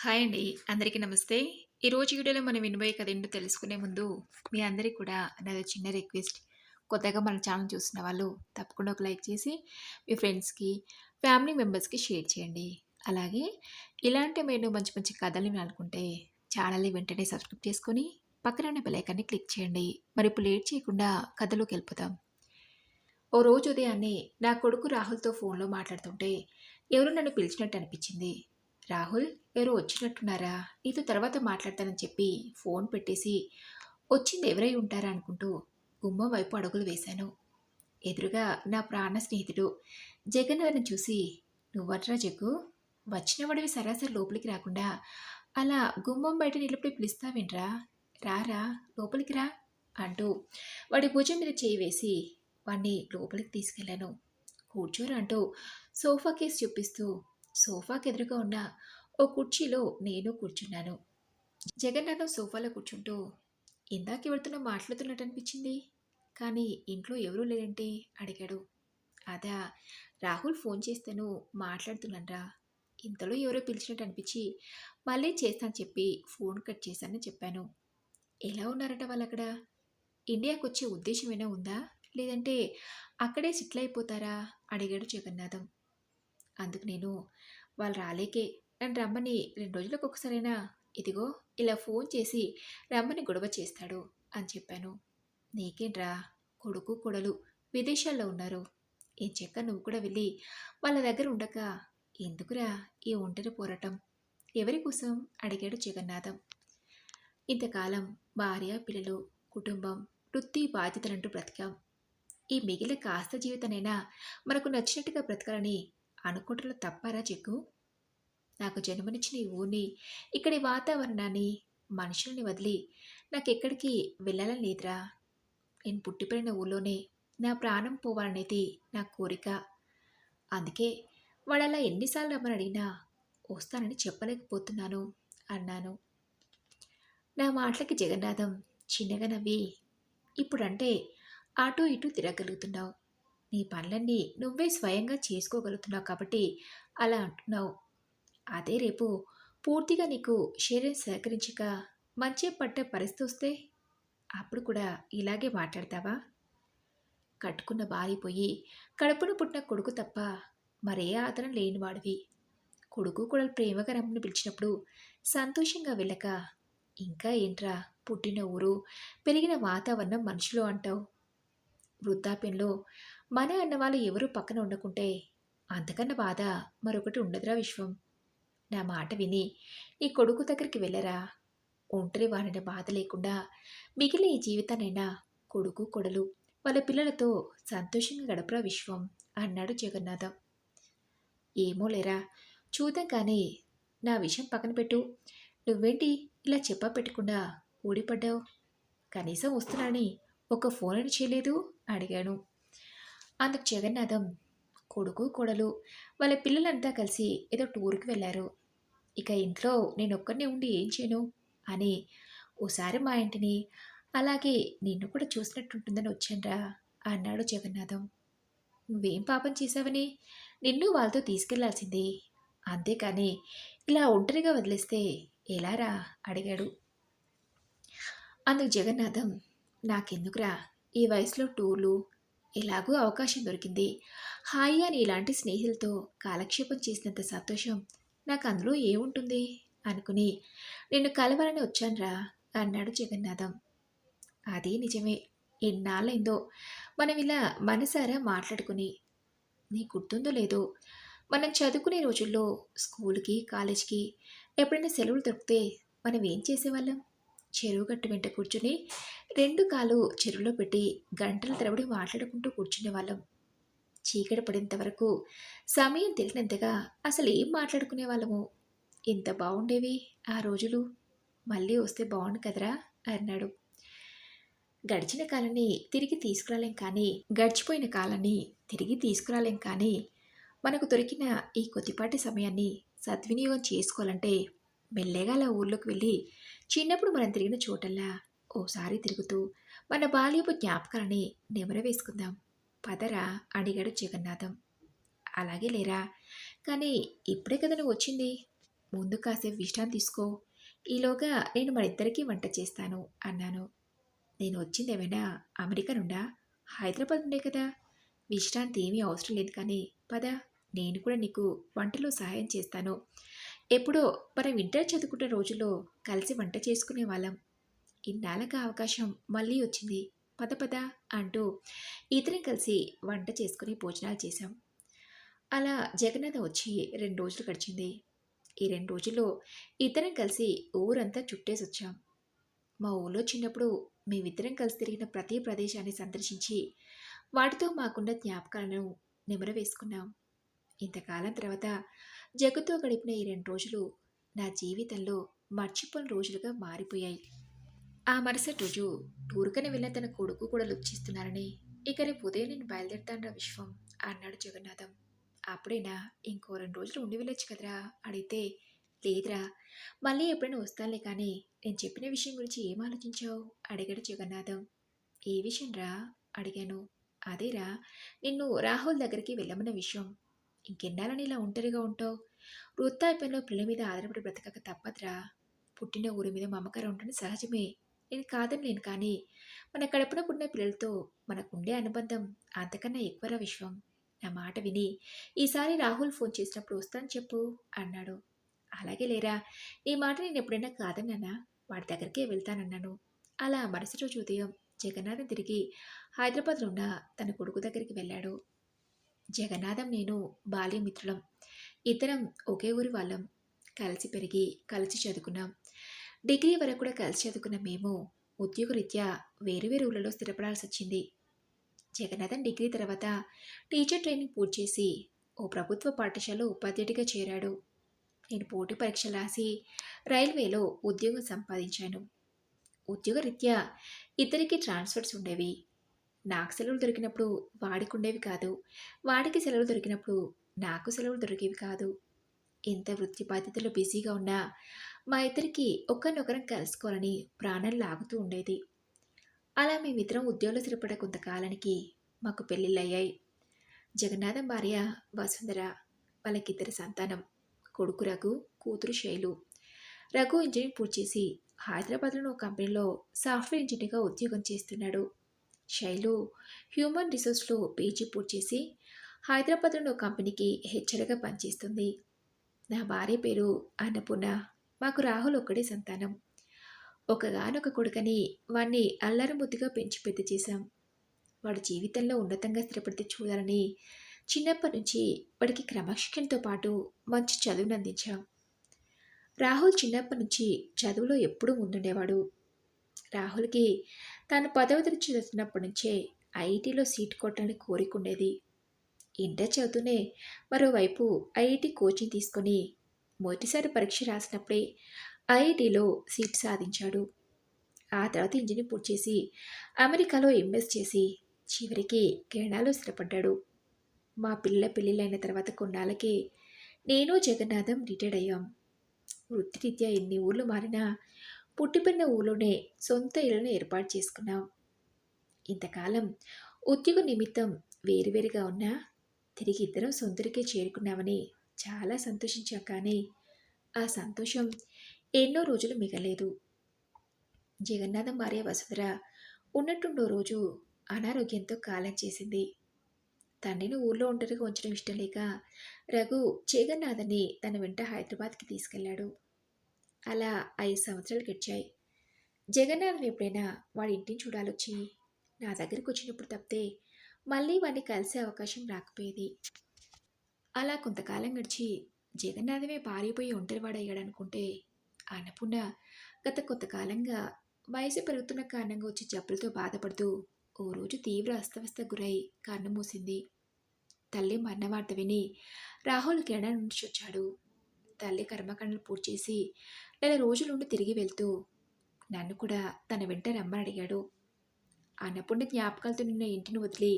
Hi అండి. అందరికీ నమస్తే. ఈరోజు వీడియోలో మనం వినబోయే కథ ఏంటో తెలుసుకునే ముందు, మీ అందరికి కూడా నాదో చిన్న రిక్వెస్ట్. కొత్తగా మన ఛానల్ చూస్తున్న వాళ్ళు తప్పకుండా ఒక లైక్ చేసి, మీ ఫ్రెండ్స్‌కి, ఫ్యామిలీ మెంబర్స్‌కి షేర్ చేయండి. అలాగే ఇలాంటి మీరు మంచి మంచి కథలు వినాలనుకుంటే ఛానల్‌ని వెంటనే సబ్స్క్రైబ్ చేసుకొని, పక్కన ఉన్న క్లిక్ చేయండి. మరి ఇప్పుడు లేట్ చేయకుండా కథలోకి వెళ్ళిపోతాం ఓ రోజు ఉదయాన్నే నా కొడుకు రాహుల్‌తో ఫోన్‌లో మాట్లాడుతుంటే, ఎవరో నన్ను పిలిచినట్టు అనిపించింది. రాహుల్ ఎవరో వచ్చినట్టున్నారా? నీతో తర్వాత మాట్లాడతానని చెప్పి ఫోన్ పెట్టేసి వచ్చింది ఎవరై ఉంటారా? అనుకుంటూ గుమ్మం వైపు అడుగులు వేశాను. ఎదురుగా నా ప్రాణ స్నేహితుడు జగన్ జగన్నాథన్ చూసి నువ్వట్రా జగ్గు? వచ్చిన వాడివి సరాసరి లోపలికి రాకుండా అలా గుమ్మం బయట నిలబడి పిలుస్తావేంట్రా? రారా? లోపలికి రా అంటూ వాడి భుజం మీద చేయి వేసి వాడిని లోపలికి తీసుకెళ్ళాను కూర్చోరు అంటూ సోఫా కేసు చూపిస్తూ సోఫాకి ఎదురుగా ఉన్న ఓ కుర్చీలో నేను కూర్చున్నాను. జగన్నాథం సోఫాలో కూర్చుంటూ ఇందాక ఎవరితోనో మాట్లాడుతున్నట్టు అనిపించింది కానీ ఇంట్లో ఎవరూ లేరంటే? అడిగాడు. అదా రాహుల్ ఫోన్ చేస్తాను మాట్లాడుతున్నానరా. ఇంతలో ఎవరో పిలిచినట్టు అనిపించి మళ్ళీ చేస్తాను చెప్పి ఫోన్ కట్ చేశానని చెప్పాను. ఎలా ఉన్నారట వాళ్ళు అక్కడ ఇండియాకి వచ్చే ఉద్దేశం ఏమైనా ఉందా? లేదంటే అక్కడే సెటిల్ అయిపోతారా? అడిగాడు జగన్నాథం. అందుకు నేను వాళ్ళు రాలేకే. నన్ను రమ్మని రెండు రోజులకు ఒకసారైనా ఇదిగో ఇలా ఫోన్ చేసి రమ్మని గొడవ చేస్తాడు అని చెప్పాను. నీకేంట్రా? కొడుకు కొడలు విదేశాల్లో ఉన్నారు. ఏం చెక్క? నువ్వు కూడా వెళ్ళి వాళ్ళ దగ్గర ఉండక. ఎందుకురా ఈ ఒంటరి పోరాటం? ఎవరి కోసం? అడిగాడు జగన్నాథం. ఇంతకాలం భార్య పిల్లలు కుటుంబం వృత్తి బాధ్యతలంటూ బ్రతికాం. ఈ మిగిలిన కాస్త జీవితనైనా మనకు నచ్చినట్టుగా బ్రతకాలని అనుకుంటున్న తప్పారా చెక్కు నాకు జన్మనిచ్చిన ఈ ఊరిని ఇక్కడి వాతావరణాన్ని మనుషుల్ని వదిలి నాకెక్కడికి వెళ్ళాలని లేదురా. నేను పుట్టిపోయిన ఊళ్ళోనే నా ప్రాణం పోవాలనేది నా కోరిక. అందుకే వాళ్ళ ఎన్నిసార్లు రమ్మని అడిగినా వస్తానని చెప్పలేకపోతున్నాను అన్నాను. నా మాటలకి జగన్నాథం చిన్నగా నవ్వి ఇప్పుడంటే అటు ఇటు తిరగలుగుతున్నావు నీ పనులన్నీ నువ్వే స్వయంగా చేసుకోగలుగుతున్నావు కాబట్టి అలా అంటున్నావు. అదే రేపు పూర్తిగా నీకు శరీరం సహకరించక మంచి పట్టే పరిస్థితి వస్తే అప్పుడు కూడా ఇలాగే మాట్లాడతావా? కట్టుకున్న బారిపోయి కడుపున పుట్టిన కొడుకు తప్ప మరే ఆదరణ లేనివాడివి. కొడుకు కూడా ప్రేమగా రమ్మని పిలిచినప్పుడు సంతోషంగా వెళ్ళక ఇంకా ఏంట్రా పుట్టిన ఊరు పెరిగిన వాతావరణం మనుషులు అంటావు. వృద్ధాప్యంలో మన అన్నవాళ్ళు ఎవరూ పక్కన ఉండకుంటే అంతకన్నా బాధ మరొకటి ఉండదురా విశ్వం. నా మాట విని నీ కొడుకు దగ్గరికి వెళ్ళరా? ఒంటరి వాడిన బాధ లేకుండా మిగిలిన ఈ జీవితానైనా కొడుకు కొడలు వాళ్ళ పిల్లలతో సంతోషంగా గడపరా విశ్వం అన్నాడు జగన్నాథం. ఏమో లేరా చూద్దాం కానీ నా విషయం పక్కన పెట్టు. నువ్వేంటి ఇలా చెప్పా పెట్టకుండా ఊడిపడ్డావు? కనీసం వస్తున్నానని ఒక ఫోన్ అని చేయలేదు? అడిగాను. అందుకు జగన్నాథం కొడుకు కొడలు వాళ్ళ పిల్లలంతా కలిసి ఏదో టూర్కి వెళ్ళారు. ఇక ఇంట్లో నేను ఒక్కరినే ఉండి ఏం చేయను? అని ఓసారి మా ఇంటిని అలాగే నిన్ను కూడా చూసినట్టుంటుందని వచ్చానురా అన్నాడు జగన్నాథం. నువ్వేం పాపం చేశావని? నిన్ను వాళ్ళతో తీసుకెళ్ళాల్సింది. అంతేకాని ఇలా ఒంటరిగా వదిలేస్తే ఎలారా? అడిగాడు. అందుకు జగన్నాథం నాకెందుకురా? ఈ వయసులో టూర్లు ఎలాగో అవకాశం దొరికింది. హాయిగా అని ఇలాంటి స్నేహితులతో కాలక్షేపం చేసినంత సంతోషం నాకు అందులో ఏముంటుంది? అనుకుని నిన్ను కలవాలని వచ్చానురా అన్నాడు జగన్నాథం. అది నిజమే. ఎన్నాళ్ళైందో మనం ఇలా మనసారా మాట్లాడుకుని. నీ గుర్తుందో లేదో. మనం చదువుకునే రోజుల్లో స్కూల్కి కాలేజ్కి ఎప్పుడైనా సెలవులు దొరికితే మనం ఏం చేసేవాళ్ళం? చెరువు గట్టు వెంట కూర్చుని రెండు కాలు చెరువులో పెట్టి గంటల తరబడి మాట్లాడుకుంటూ కూర్చునే వాళ్ళం. చీకటి పడేంత వరకు సమయం తెలిసినంతగా అసలు ఏం మాట్లాడుకునే వాళ్ళము? ఎంత బాగుండేవి ఆ రోజులు? మళ్ళీ వస్తే బాగుండు కదరా? అన్నాడు. గడిచిన కాలాన్ని తిరిగి తీసుకురాలేం కానీ గడిచిపోయిన కాలాన్ని తిరిగి తీసుకురాలేం కానీ మనకు దొరికిన ఈ కొద్దిపాటి సమయాన్ని సద్వినియోగం చేసుకోవాలంటే మెల్లగా అలా ఊర్లోకి వెళ్ళి చిన్నప్పుడు మనం తిరిగిన చోటల్లా ఓసారి తిరుగుతూ మన బాల్యపు జ్ఞాపకాలని నెమర వేసుకుందాం. పదరా అడిగాడు జగన్నాథం. అలాగే లేరా? కానీ ఇప్పుడే కదా నువ్వు వచ్చింది. ముందు కాసేపు విశ్రాంతి తీసుకో. ఈలోగా నేను మన ఇద్దరికీ వంట చేస్తాను అన్నాను. నేను వచ్చింది ఏమైనా అమెరికా నుండా? హైదరాబాద్ ఉండే కదా. విశ్రాంతి ఏమీ అవసరం లేదు కానీ పద నేను కూడా నీకు వంటలో సహాయం చేస్తాను. ఎప్పుడో మనం ఇంటర్ చదువుకున్న రోజుల్లో కలిసి వంట చేసుకునే వాళ్ళం. ఇన్నాళ్ళకి అవకాశం మళ్ళీ వచ్చింది. పద పద అంటూ ఇద్దరం కలిసి వంట చేసుకుని భోజనాలు చేశాం. అలా జగన్నాథ వచ్చి రెండు రోజులు గడిచింది. ఈ రెండు రోజుల్లో ఇద్దరం కలిసి ఊరంతా చుట్టేసి వచ్చాం. మా ఊళ్ళో చిన్నప్పుడు మేమిద్దరం కలిసి తిరిగిన ప్రతి ప్రదేశాన్ని సందర్శించి వాటితో మాకున్న జ్ఞాపకాలను నిమరవేసుకున్నాం ఇంతకాలం తర్వాత జగతో గడిపిన ఈ రెండు రోజులు నా జీవితంలో మర్చిపోని రోజులుగా మారిపోయాయి. ఆ మరుసటి రోజు టూర్కని వెళ్ళిన తన కొడుకు కూడా లుచ్చిస్తున్నారని ఇక రేపు ఉదయం నేను బయలుదేరుతాను విశ్వం అన్నాడు జగన్నాథం. అప్పుడైనా ఇంకో రెండు రోజులు ఉండి వెళ్ళొచ్చు కదరా అడిగితే లేదురా మళ్ళీ ఎప్పుడైనా వస్తానులే కానీ నేను చెప్పిన విషయం గురించి ఏం ఆలోచించావు? అడిగాడు జగన్నాథం. ఏ విషయం రా అడిగాను. అదేరా నిన్ను రాహుల్ దగ్గరికి వెళ్ళమన్న విషయం. ఇంకెన్నాళ్ళని ఇలా ఒంటరిగా ఉంటావు? వృత్తాయిపంలో పిల్లల మీద ఆధారపడి బ్రతకక తప్పదురా. పుట్టిన ఊరి మీద మమకారం ఉంటుంది సహజమే. నేను కాదని నేను కానీ మన కడపన పుట్టిన పిల్లలతో మనకుండే అనుబంధం అంతకన్నా ఎక్కువరా విశ్వం? నా మాట విని ఈసారి రాహుల్ ఫోన్ చేసినప్పుడు వస్తాను చెప్పు అన్నాడు. అలాగే లేరా నీ మాట నేను ఎప్పుడైనా కాదన్నానా? వాడి దగ్గరికే వెళ్తానన్నాను. అలా మరుసటి రోజు ఉదయం జగన్నాథం తిరిగి హైదరాబాద్లో ఉన్న తన కొడుకు దగ్గరికి వెళ్ళాడు. జగన్నాథం నేను బాల్యమిత్రులం. ఇద్దరం ఒకే ఊరి వాళ్ళం. కలిసి పెరిగి కలిసి చదువుకున్నాం. డిగ్రీ వరకు కూడా కలిసి చదువుకున్న మేము ఉద్యోగరీత్యా వేరు వేరు ఊళ్ళలో స్థిరపడాల్సి వచ్చింది. జగన్నాథన్ డిగ్రీ తర్వాత టీచర్ ట్రైనింగ్ పూర్తి చేసి ఓ ప్రభుత్వ పాఠశాలలో ఉపాధ్యాయుడిగా చేరాడు. నేను పోటీ పరీక్షలు రాసి రైల్వేలో ఉద్యోగం సంపాదించాను. ఉద్యోగరీత్యా ఇద్దరికి ట్రాన్స్ఫర్స్ ఉండేవి. నాకు సెలవులు దొరికినప్పుడు వాడికి ఉండేవి కాదు. వాడికి సెలవులు దొరికినప్పుడు నాకు సెలవులు దొరికేవి కాదు. ఎంత వృత్తి బాధ్యతలో బిజీగా ఉన్నా మా ఇద్దరికి ఒకరినొకరం కలుసుకోవాలని ప్రాణం లాగుతూ ఉండేది. అలా మేమిద్దరం ఉద్యోగంలో స్థిరపడే కొంతకాలానికి మాకు పెళ్ళిళ్ళయ్యాయి. జగన్నాథం భార్య వసుంధర వాళ్ళకిద్దరి సంతానం కొడుకు రఘు కూతురు శైలు. రఘు ఇంజనీరింగ్ పూర్తి చేసి హైదరాబాద్లోని ఒక కంపెనీలో సాఫ్ట్వేర్ ఇంజనీర్గా ఉద్యోగం చేస్తున్నాడు. శైలు హ్యూమన్ రిసోర్స్లో పేజీ పూర్తి చేసి హైదరాబాద్లోని ఒక కంపెనీకి హెచ్చరిగా పనిచేస్తుంది. నా భార్య పేరు అన్నపూర్ణ. మాకు రాహుల్ ఒక్కడే సంతానం. ఒకగానొక కొడుకని వాణ్ణి అల్లరి ముద్దుగా పెంచి పెద్ద చేశాం. వాడు జీవితంలో ఉన్నతంగా స్థిరపడితే చూడాలని చిన్నప్పటి నుంచి వాడికి క్రమశిక్షణతో పాటు మంచి చదువును అందించాం. రాహుల్ చిన్నప్పటి నుంచి చదువులో ఎప్పుడూ ముందుండేవాడు. రాహుల్కి తాను పదవ తరగతి చదువుతున్నప్పటి నుంచే ఐఐటీలో సీట్ కొట్టాలని కోరిక ఉండేది ఇంటర్ చదువుతూనే మరోవైపు ఐఐటి కోచింగ్ తీసుకొని మొదటిసారి పరీక్ష రాసినప్పుడే ఐఐటిలో సీట్ సాధించాడు. ఆ తర్వాత ఇంజనీర్ పూర్తి చేసి అమెరికాలో ఎంఎస్ చేసి చివరికి కెనడాలో స్థిరపడ్డాడు. మా పిల్ల పెళ్ళిళ్ళైన తర్వాత కొన్నాళ్ళకే నేను జగన్నాథం రిటైర్డ్ అయ్యాం. వృత్తిరీత్యా ఎన్ని ఊర్లు మారినా పుట్టిపెన్న ఊళ్ళోనే సొంత ఇళ్ళను ఏర్పాటు చేసుకున్నాం. ఇంతకాలం ఉద్యోగ నిమిత్తం వేరువేరుగా ఉన్నా తిరిగి ఇద్దరం సొంతరికే చేరుకున్నామని చాలా సంతోషించాం కానీ ఆ సంతోషం ఎన్నో రోజులు మిగలేదు. జగన్నాథం భార్య వసుధర ఉన్నట్టుండో రోజు అనారోగ్యంతో కాలం చేసింది. తండ్రిని ఊళ్ళో ఒంటరిగా ఉంచడం ఇష్టం లేక రఘు జగన్నాథని తన వెంట హైదరాబాద్కి తీసుకెళ్ళాడు. అలా ఐదు సంవత్సరాలు గడిచాయి. జగన్నాథం ఎప్పుడైనా వాడి ఇంటిని చూడాలొచ్చి నా దగ్గరికి వచ్చినప్పుడు తప్పితే మళ్ళీ వాడిని కలిసే అవకాశం రాకపోయేది. అలా కొంతకాలం గడిచి జగన్నాథమే పారిపోయి ఒంటరివాడయ్యాడనుకుంటే అన్నపూర్ణ గత కొంతకాలంగా వయసు పెరుగుతున్న కారణంగా వచ్చి జబ్బులతో బాధపడుతూ ఓ రోజు తీవ్ర అస్తవ్యస్త గురై కన్ను మూసింది. తల్లి మరణవార్త విని రాహుల్ కెనడా నుంచి వచ్చాడు తల్లి కర్మకాండలు పూర్తి చేసి నెల రోజులుండి తిరిగి వెళ్తూ నన్ను కూడా తన వెంట రమ్మని అడిగాడు. అన్నపూర్ణ జ్ఞాపకాలతో నిన్న ఇంటిని వదిలి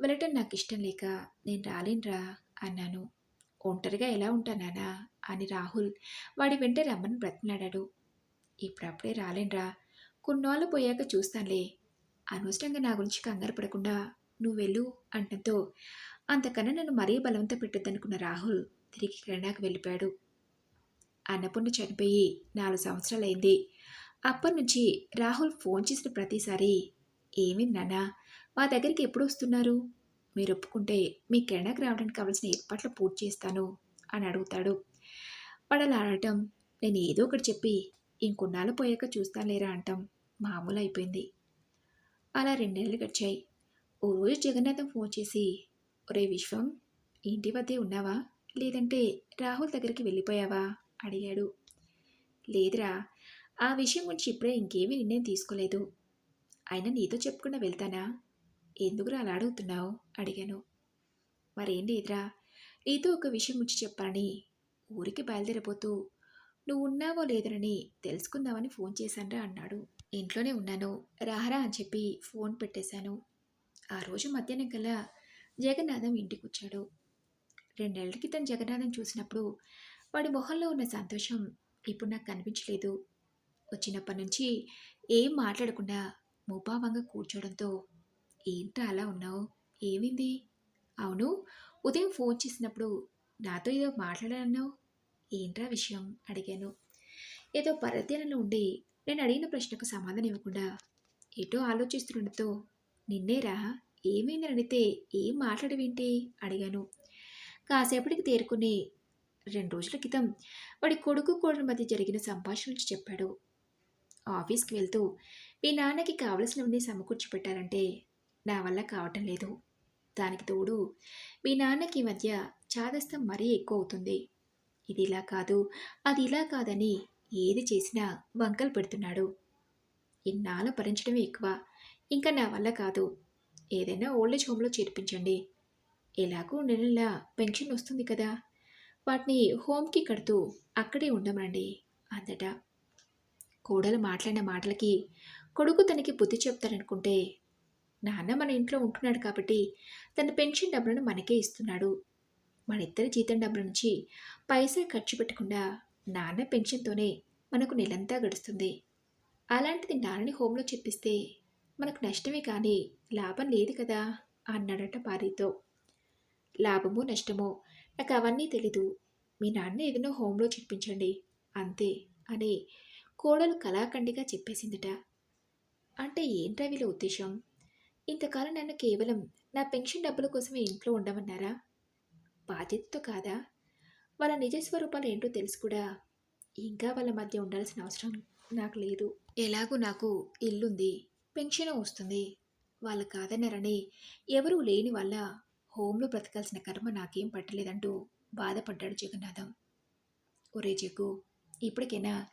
వెళ్ళటం నాకు ఇష్టం లేక నేను రాలేనురా అన్నాను. ఒంటరిగా ఎలా ఉంటానానా అని రాహుల్ వాడి వెంట రమ్మని బ్రతిమలాడాడు. ఇప్పుడప్పుడే రాలేనురా కొన్నాళ్ళు పోయాక చూస్తానులే. అనవసరంగా నా గురించి కంగారు పడకుండా నువ్వు వెళ్ళు అంటంతో అంతకన్నా నన్ను మరీ బలవంత పెట్టొద్దనుకున్న రాహుల్ తిరిగి కెనడాకు వెళ్ళిపోయాడు. అన్నపూర్ణ చనిపోయి నాలుగు సంవత్సరాలైంది. అప్పటి నుంచి రాహుల్ ఫోన్ చేసిన ప్రతిసారి ఏమింది నాన్న మా దగ్గరికి ఎప్పుడు వస్తున్నారు? మీరు ఒప్పుకుంటే మీ కెనడాకి రావడానికి కావాల్సిన ఏర్పాట్లు పూర్తి చేస్తాను అని అడుగుతాడు. వాళ్ళు ఆడటం నేను ఏదో ఒకటి చెప్పి ఇంకొన్నాళ్ళు పోయాక చూస్తానులేరా అంటాం. మామూలు అయిపోయింది. అలా రెండేళ్ళు గడిచాయి. ఓ రోజు జగన్నాథం ఫోన్ చేసి ఒరే విశ్వం ఇంటి వద్దే ఉన్నావా? లేదంటే రాహుల్ దగ్గరికి వెళ్ళిపోయావా? అడిగాడు. లేదురా ఆ విషయం గురించి ఇప్పుడే ఇంకేమీ నిర్ణయం తీసుకోలేదు. అయినా నీతో చెప్పకుండా వెళ్తానా? ఎందుకురా అలా అడుగుతున్నావు? అడిగాను. మరేం లేదురా నీతో ఒక విషయం గురించి చెప్పాలని ఊరికి బయలుదేరబోతూ నువ్వు ఉన్నావో లేదనని తెలుసుకుందామని ఫోన్ చేశానురా అన్నాడు. ఇంట్లోనే ఉన్నాను. రాహరా అని చెప్పి ఫోన్ పెట్టేశాను. ఆ రోజు మధ్యాహ్నం కల్లా జగన్నాథం ఇంటికి వచ్చాడు. రెండేళ్ళ క్రితం జగన్నాథం చూసినప్పుడు వాడి మొహంలో ఉన్న సంతోషం ఇప్పుడు నాకు కనిపించలేదు. వచ్చినప్పటి నుంచి ఏం మాట్లాడకుండా ముభావంగా కూర్చోవడంతో ఏంట్రా అలా ఉన్నావు? ఏమైంది? అవును ఉదయం ఫోన్ చేసినప్పుడు నాతో ఏదో మాట్లాడాలన్నావు. ఏంట్రా విషయం? అడిగాను. ఏదో పరధ్యానంలో ఉండి నేను అడిగిన ప్రశ్నకు సమాధానం ఇవ్వకుండా ఎటో ఆలోచిస్తుండటంతో నిన్నేరా? ఏమైందని అడిగితే ఏం మాట్లాడవేంటి? అడిగాను. కాసేపటికి తేరుకుని రెండు రోజుల క్రితం వాడి కొడుకు కోడల మధ్య జరిగిన సంభాషణ గురించి చెప్పాడు. ఆఫీస్కి వెళ్తూ మీ నాన్నకి కావలసినవన్నీ సమకూర్చి పెట్టాలంటే నా వల్ల కావటం లేదు. దానికి తోడు మీ నాన్నకి మధ్య చాదస్తం మరీ ఎక్కువ అవుతుంది. ఇది ఇలా కాదు అది ఇలా కాదని ఏది చేసినా వంకలు పెడుతున్నాడు. ఇన్నాళ్ళు భరించడమే ఎక్కువ. ఇంకా నా వల్ల కాదు. ఏదైనా ఓల్డేజ్ హోమ్లో చేర్పించండి. ఎలాగూ నెల నెల పెన్షన్ వస్తుంది కదా. వాటిని హోమ్కి కడుతూ అక్కడే ఉండమండి అందట. కోడలు మాట్లాడిన మాటలకి కొడుకు తనకి బుద్ధి చెప్తారనుకుంటే నాన్న మన ఇంట్లో ఉంటున్నాడు కాబట్టి తన పెన్షన్ డబ్బులను మనకే ఇస్తున్నాడు. మన ఇద్దరి జీతం డబ్బుల నుంచి పైసలు ఖర్చు పెట్టకుండా నాన్న పెన్షన్తోనే మనకు నెలంతా గడుస్తుంది. అలాంటిది నాన్నని హోంలో చెప్పిస్తే మనకు నష్టమే కానీ లాభం లేదు కదా అన్నాడట భార్యతో. లాభమో నష్టమో నాకు అవన్నీ తెలీదు. మీ నాన్న ఏదైనా హోంలో చెప్పించండి అంతే అని కోడలు కళాఖండిగా చెప్పేసిందిట. అంటే ఏంట్రా వీళ్ళ ఉద్దేశం? ఇంతకాలం నన్ను కేవలం నా పెన్షన్ డబ్బుల కోసమే ఇంట్లో ఉండమన్నారా? బాధ్యతతో కాదా? వాళ్ళ నిజ స్వరూపాలు ఏంటో తెలుసు కూడా. ఇంకా వాళ్ళ మధ్య ఉండాల్సిన అవసరం నాకు లేదు. ఎలాగూ నాకు ఇల్లుంది పెన్షన్ వస్తుంది. వాళ్ళు కాదన్నారని ఎవరూ లేని వల్ల హోంలో బ్రతకాల్సిన కర్మ నాకేం పట్టలేదంటూ బాధపడ్డాడు జగన్నాథం. ఒరే జగ్గు ఇప్పటికైనా?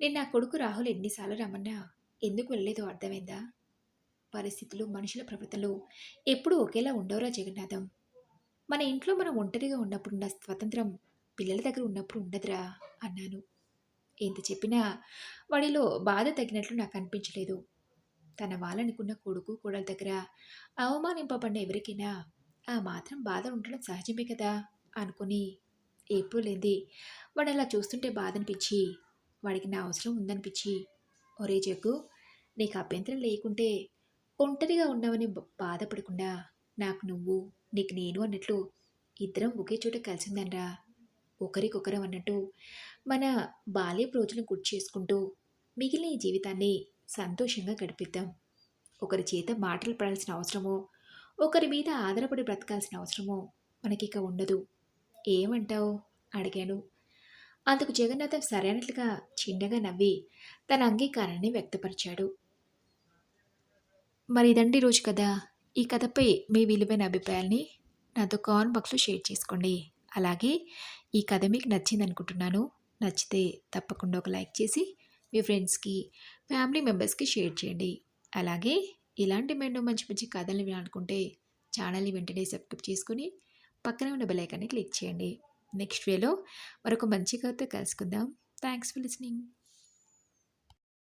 నేను నా కొడుకు రాహుల్ ఎన్నిసార్లు రమ్మన్నా ఎందుకు వెళ్ళలేదో అర్థమైందా? పరిస్థితులు మనుషుల ప్రవర్తనలు ఎప్పుడూ ఒకేలా ఉండవురా జగన్నాథం. మన ఇంట్లో మనం ఒంటరిగా ఉన్నప్పుడు ఉన్న స్వతంత్రం పిల్లల దగ్గర ఉన్నప్పుడు ఉండదురా అన్నాను. ఎంత చెప్పినా వాడిలో బాధ తగినట్లు నాకు అనిపించలేదు. తన వాళ్ళనుకున్న కొడుకు కోడల దగ్గర అవమానింపబడిన ఎవరికైనా ఆ మాత్రం బాధ ఉండడం సహజమే కదా అనుకుని ఎప్పుడు లేంది. వాడు అలా చూస్తుంటే బాధ అనిపించి వాడికి నా అవసరం ఉందనిపించి ఒరే జగ్గు నీకు అభ్యంతరం లేకుంటే ఒంటరిగా ఉన్నావని బాధపడకుండా నాకు నువ్వు నీకు నేను అన్నట్లు ఇద్దరం ఒకే చోట కలిసిందనరా. ఒకరికొకరం అన్నట్టు మన బాల్యపు రోజులను గుర్తు చేసుకుంటూ మిగిలిన ఈ జీవితాన్ని సంతోషంగా గడిపిద్దాం. ఒకరి చేత మాటలు పడాల్సిన అవసరమో ఒకరి మీద ఆధారపడి బ్రతకాల్సిన అవసరమో మనకిక ఉండదు. ఏమంటావు? అడిగాను. అందుకు జగన్నాథం సరైనట్లుగా చిన్నగా నవ్వి తన అంగీకారాన్ని వ్యక్తపరిచాడు. మరి ఇదండి రోజు కదా ఈ కథపై మీ విలువైన అభిప్రాయాల్ని నాతో కామెంట్ బాక్స్లో షేర్ చేసుకోండి. అలాగే ఈ కథ మీకు నచ్చింది అనుకుంటున్నాను. నచ్చితే తప్పకుండా ఒక లైక్ చేసి మీ ఫ్రెండ్స్కి ఫ్యామిలీ మెంబర్స్కి షేర్ చేయండి. అలాగే ఇలాంటి మెండో మంచి మంచి కథలు వినాలనుకుంటే ఛానల్ని వెంటనే సబ్స్క్రైబ్ చేసుకుని పక్కనే ఉన్న బెల్ ఐకాన్ని క్లిక్ చేయండి. నెక్స్ట్ వేలో మరొక మంచి కథతో కలుసుకుందాం. Thanks for listening.